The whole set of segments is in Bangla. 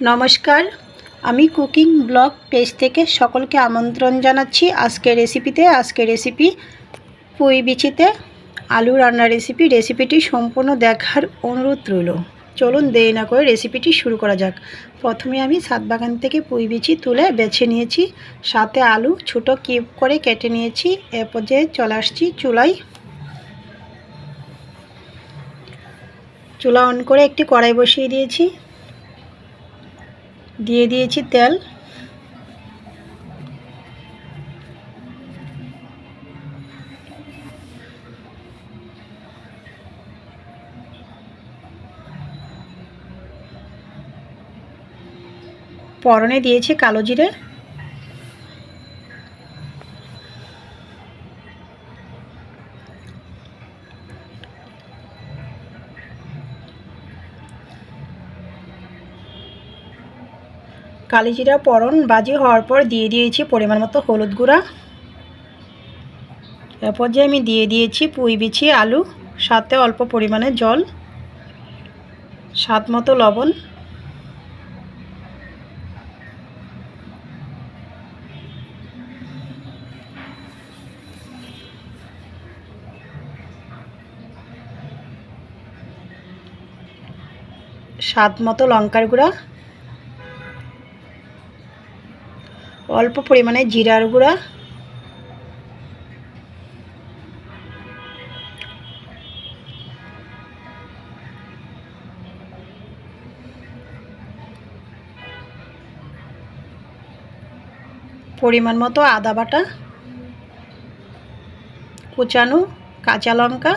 নমস্কার। আমি কুকিং ব্লগ পেজ থেকে সকলকে আমন্ত্রণ জানাচ্ছি আজকের রেসিপিতে আজকের রেসিপি পুঁই বিচিতে আলু রান্নার রেসিপি রেসিপিটি সম্পূর্ণ দেখার অনুরোধ রইল। চলুন দেরি না করে রেসিপিটি শুরু করা যাক। প্রথমে আমি সাত বাগান থেকে পুঁই বিচি তুলে বেছে নিয়েছি। সাথে আলু ছোটো কিউব করে কেটে নিয়েছি। এ পর্যায়ে চলে আসছি চুলায় চুলা অন করে একটি কড়াই বসিয়ে দিয়েছি। দিয়ে দিয়েছি তেল। পরনে দিয়েছি কালো জিরে। কালিজিরা পরন বাজি হওয়ার পর দিয়ে দিয়েছি পরিমাণ মতো হলুদ গুঁড়া। এরপর যে আমি দিয়ে দিয়েছি পুঁই বিছি আলু, সাথে অল্প পরিমাণে জল, স্বাদ মতো লবণ। স্বাদ মতো লঙ্কার গুঁড়া। অল্প পরিমাণে জিরার গুঁড়া। পরিমাণ মতো আদা বাটা, কুচানো কাঁচা লঙ্কা।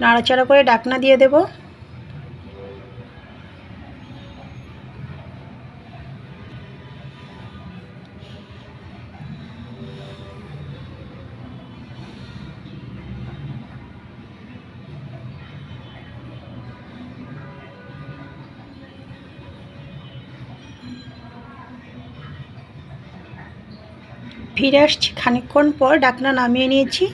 নাড়াচাড়া করে ডাকনা দিয়ে দেবো। ফিরে আসছি। খানিকক্ষণ পর ডাকনা নামিয়ে নিয়েছি।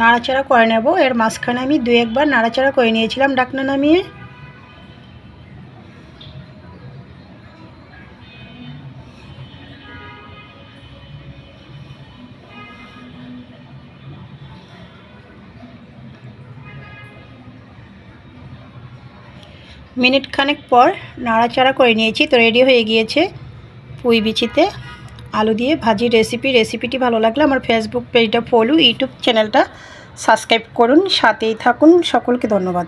নাড়াচাড়া করে নেব। এর মাঝখানে আমি দু একবার নাড়াচাড়া করে নিয়েছিলাম ডাকনা নামিয়ে। মিনিট খানেক পর নাড়াচাড়া করে নিয়েছি। তো রেডি হয়ে গিয়েছে পুঁই বিচিতে। আলু দিয়ে ভাজি রেসিপি রেসিপিটি ভালো লাগলে আমার ফেসবুক পেজটা ফলো ইউটিউব চ্যানেলটা সাবস্ক্রাইব করুন। সাথেই থাকুন। সকলকে ধন্যবাদ।